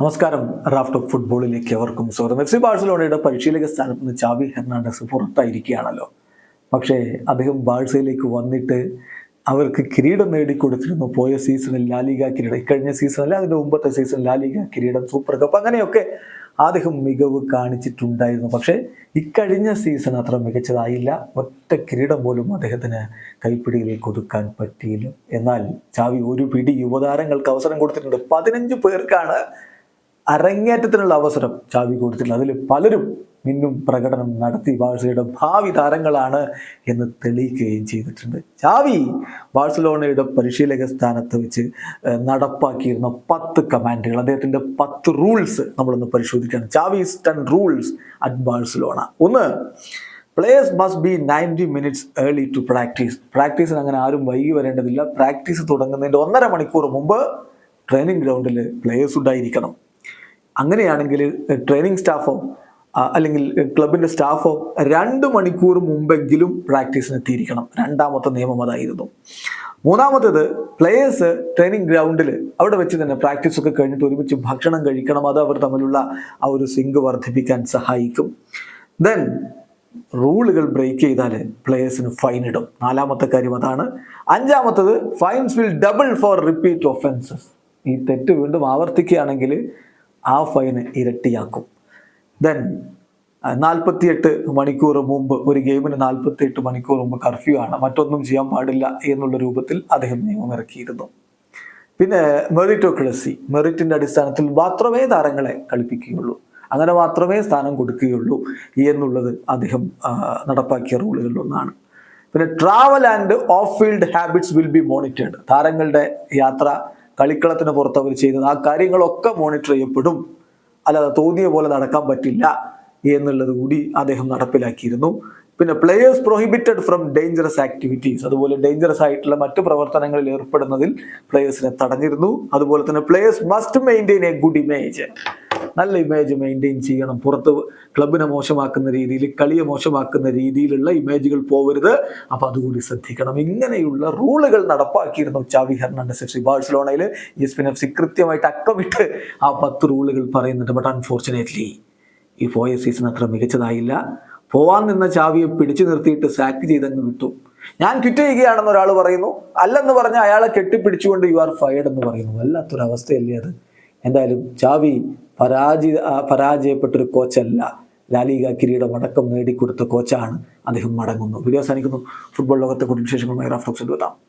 നമസ്കാരം. റാഫ് ഫുട്ബോളിലേക്ക് അവർക്കും സ്വാഗതം. എഫ് സി ബാഴ്സലോണയുടെ പരിശീലക സ്ഥാനത്ത് നിന്ന് ചാവി ഹെർണാണ്ടസ് പുറത്തായിരിക്കുകയാണല്ലോ. പക്ഷേ അദ്ദേഹം ബാഴ്സയിലേക്ക് വന്നിട്ട് അവർക്ക് കിരീടം നേടിക്കൊടുത്തിരുന്നു. പോയ സീസണിൽ ലാലിക കിരീടം ഇക്കഴിഞ്ഞ സീസണിൽ അതിന്റെ മുമ്പത്തെ സീസൺ ലാലിക കിരീടം സൂപ്പർ കപ്പ് അങ്ങനെയൊക്കെ അദ്ദേഹം മികവ് കാണിച്ചിട്ടുണ്ടായിരുന്നു. പക്ഷേ ഇക്കഴിഞ്ഞ സീസൺ അത്ര മികച്ചതായില്ല. ഒറ്റ കിരീടം പോലും അദ്ദേഹത്തിന് കൈപ്പിടിയിലേക്ക് ഒതുക്കാൻ പറ്റിയില്ല. എന്നാൽ ചാവി ഒരു പിടി യുവതാരങ്ങൾക്ക് അവസരം കൊടുത്തിട്ടുണ്ട്. പതിനഞ്ച് പേർക്കാണ് അരങ്ങേറ്റത്തിനുള്ള അവസരം ചാവി കൊടുത്തിട്ടുണ്ട്. അതിൽ പലരും മിന്നും പ്രകടനം നടത്തി ബാഴ്സയുടെ ഭാവി താരങ്ങളാണ് എന്ന് തെളിയിക്കുകയും ചെയ്തിട്ടുണ്ട്. ചാവി ബാഴ്സലോണയുടെ പരിശീലക സ്ഥാനത്ത് വെച്ച് നടപ്പാക്കിയിരുന്ന പത്ത് കമാൻഡുകൾ അദ്ദേഹത്തിന്റെ പത്ത് റൂൾസ് നമ്മളൊന്ന് പരിശോധിക്കുകയാണ് Xavi's ten rules at Barcelona. ഒന്ന് players must be ninety minutes early to practice പ്രാക്ടീസിന് അങ്ങനെ ആരും വൈകി വരേണ്ടതില്ല. പ്രാക്ടീസ് തുടങ്ങുന്നതിന്റെ ഒന്നര മണിക്കൂർ മുമ്പ് ട്രെയിനിങ് ഗ്രൗണ്ടിൽ പ്ലേയേഴ്സ് ഉണ്ടായിരിക്കണം. അങ്ങനെയാണെങ്കിൽ ട്രെയിനിങ് സ്റ്റാഫോ അല്ലെങ്കിൽ ക്ലബിന്റെ സ്റ്റാഫോ രണ്ട് മണിക്കൂർ മുമ്പെങ്കിലും പ്രാക്ടീസിന് എത്തിയിരിക്കണം. രണ്ടാമത്തെ നിയമം അതായിരുന്നു. മൂന്നാമത്തേത് പ്ലേയേഴ്സ് ട്രെയിനിങ് ഗ്രൗണ്ടിൽ അവിടെ വെച്ച് തന്നെ പ്രാക്ടീസ് ഒക്കെ കഴിഞ്ഞിട്ട് ഒരുമിച്ച് ഭക്ഷണം കഴിക്കണം. അത് അവർ തമ്മിലുള്ള ആ ഒരു സിങ്ക് വർദ്ധിപ്പിക്കാൻ സഹായിക്കും. ദെൻ റൂളുകൾ ബ്രേക്ക് ചെയ്താൽ പ്ലേയേഴ്സിന് ഫൈൻ ഇടും. നാലാമത്തെ കാര്യം അതാണ്. അഞ്ചാമത്തത് fines will double for repeat offences ഈ തെറ്റ് വീണ്ടും ആവർത്തിക്കുകയാണെങ്കിൽ ആ ഫൈന് ഇരട്ടിയാക്കും. ദെൻ നാൽപ്പത്തിയെട്ട് മണിക്കൂർ മുമ്പ് ഒരു ഗെയിമിന് നാൽപ്പത്തിയെട്ട് മണിക്കൂർ മുമ്പ് കർഫ്യൂ ആണ്. മറ്റൊന്നും ചെയ്യാൻ പാടില്ല എന്നുള്ള രൂപത്തിൽ അദ്ദേഹം നിയമം ഇറക്കിയിരുന്നു. പിന്നെ മെറിറ്റോക്രസി മെറിറ്റിന്റെ അടിസ്ഥാനത്തിൽ മാത്രമേ താരങ്ങളെ കളിപ്പിക്കുകയുള്ളൂ. അങ്ങനെ മാത്രമേ സ്ഥാനം കൊടുക്കുകയുള്ളൂ എന്നുള്ളത് അദ്ദേഹം നടപ്പാക്കിയ റൂളുകളിലൊന്നാണ്. പിന്നെ travel and off field habits will be monitored താരങ്ങളുടെ യാത്ര കളിക്കളത്തിന് പുറത്ത് അവർ ചെയ്യുന്നത്. ആ കാര്യങ്ങളൊക്കെ മോണിറ്റർ ചെയ്യപ്പെടും. അല്ലാതെ തോന്നിയ പോലെ നടക്കാൻ പറ്റില്ല എന്നുള്ളത് കൂടി അദ്ദേഹം നടപ്പിലാക്കിയിരുന്നു. പിന്നെ players prohibited from dangerous activities അതുപോലെ ഡേഞ്ചറസ് ആയിട്ടുള്ള മറ്റു പ്രവർത്തനങ്ങളിൽ ഏർപ്പെടുന്നതിൽ പ്ലേയേഴ്സിനെ തടഞ്ഞിരുന്നു. അതുപോലെ തന്നെ players must maintain a good image നല്ല ഇമേജ് മെയിന്റെയിൻ ചെയ്യണം. പുറത്ത് ക്ലബിനെ മോശമാക്കുന്ന രീതിയിൽ കളിയെ മോശമാക്കുന്ന രീതിയിലുള്ള ഇമേജുകൾ പോകരുത് അപ്പോൾ അതുകൂടി ശ്രദ്ധിക്കണം. ഇങ്ങനെയുള്ള റൂളുകൾ നടപ്പാക്കിയിരുന്നു ചാവി ഹെർണാണ്ടസ് എഫ് സി ബാഴ്സലോണയിൽ എസ് പിൻ എഫ് സി കൃത്യമായിട്ട് അക്കമിട്ട് ആ പത്ത് റൂളുകൾ പറയുന്നുണ്ട്. ബട്ട് അൺഫോർച്ചുനേറ്റ്ലി ഈ പോയ സീസൺ അത്ര മികച്ചതായില്ല. പോവാൻ നിന്ന ചാവിയെ പിടിച്ചു നിർത്തിയിട്ട് സാക്ക് ചെയ്തങ്ങ് വിട്ടു. ഞാൻ ക്വിറ്റ് ചെയ്യുകയാണെന്ന് ഒരാൾ പറയുന്നു. അല്ലെന്ന് പറഞ്ഞ് അയാളെ കെട്ടിപ്പിടിച്ചുകൊണ്ട് യു ആർ ഫയർഡ് എന്ന് പറയുന്നു. വല്ലാത്തൊരവസ്ഥയല്ലേ അത്? എന്തായാലും ചാവി പരാജിത പരാജയപ്പെട്ടൊരു കോച്ചല്ല. ലാലിക കിരീടം അടക്കം നേടിക്കൊടുത്ത കോച്ചാണ് അദ്ദേഹം മടങ്ങുന്നു വീഡിയോ സാധിക്കുന്നു ഫുട്ബോൾ ലോകത്തെ കൂടുതൽ വിശേഷങ്ങളുമായി റഫ്ലോക്സ് എത്താം